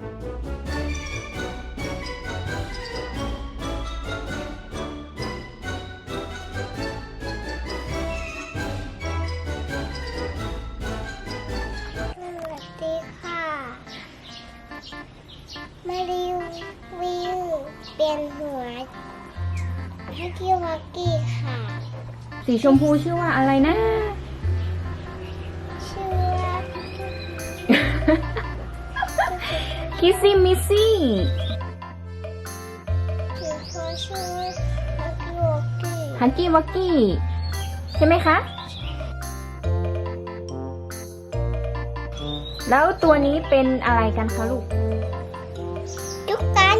สวัสดีค่ะมารีวิวเปลี่ยนหัวให้พี่วักกี้ค่ะ สีชมพูชื่อว่าอะไรนะ ชื่อว่า คิสซี่มิสซี่คือเขาชื่อว่าวักกี้วักกี้ฮักกี้วักกี้ใช่ไหมคะ แล้วตัวนี้เป็นอะไรกันคะลูก จุกกัน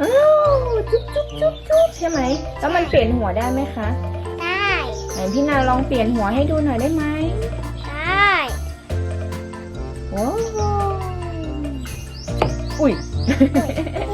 อ้าวจุ๊บจุ๊บจุ๊บจุ๊บใช่ไหม แล้วมันเปลี่ยนหัวได้ไหมคะ ได้ไหนพี่นาลองเปลี่ยนหัวให้ดูหน่อยได้ไหมได้ โอ้ โ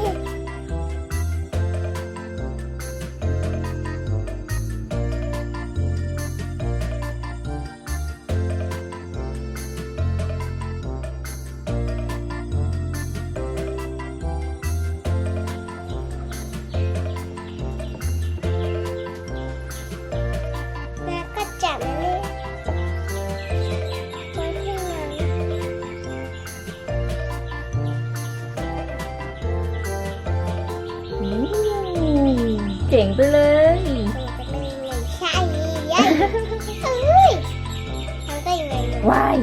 เจ๋งไปเลยมันจะเป็นหนึ่งใช่ยังเฮ้ยทำได้ยังไงเนี่ยวาย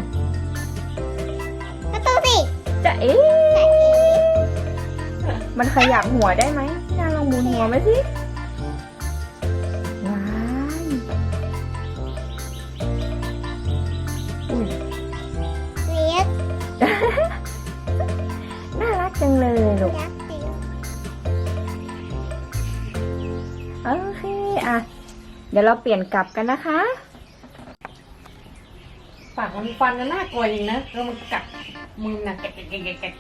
ประตูสิจะเอ๊ใส่ะเองมันขยับหัวได้ไหมพี่นาลองหมุนหัวไหมสิว้ายอุ้ยเลียดน่ารักจังเลยลูก อะ เดี๋ยวเราเปลี่ยนกลับกันนะคะ ปากมันฟันก็น่ากลัวจริงนะแล้วมันกัดมือน่ะแกะแกะแกะแกะแกะ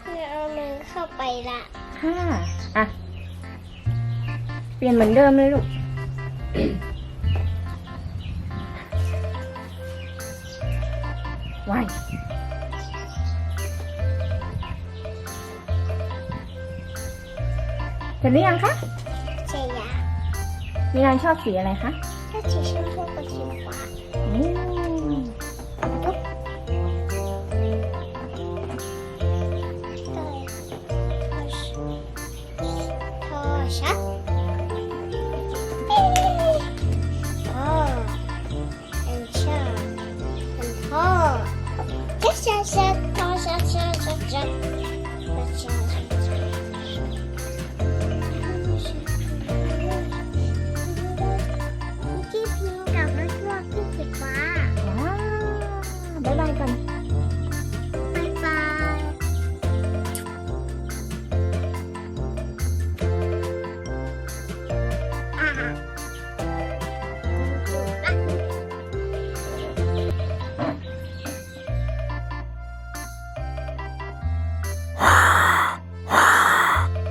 เพื่อเอามือเข้าไปละค่ะ อะ เปลี่ยนเหมือนเดิมเลยลูก ว้ายเสร็จหรือยังคะเชียา มีนายชอบสีอะไรคะถ้าสีชมพูกับสีฟ้าอืมทอชัดเอ๊ะทอเป็นชาเป็นทอชัดชัดชัดทอชัดชัดชัดชัด